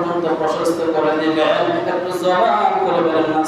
পর্যন্ত প্রশস্ত করে দিবেন একটু জবান করে বলেন না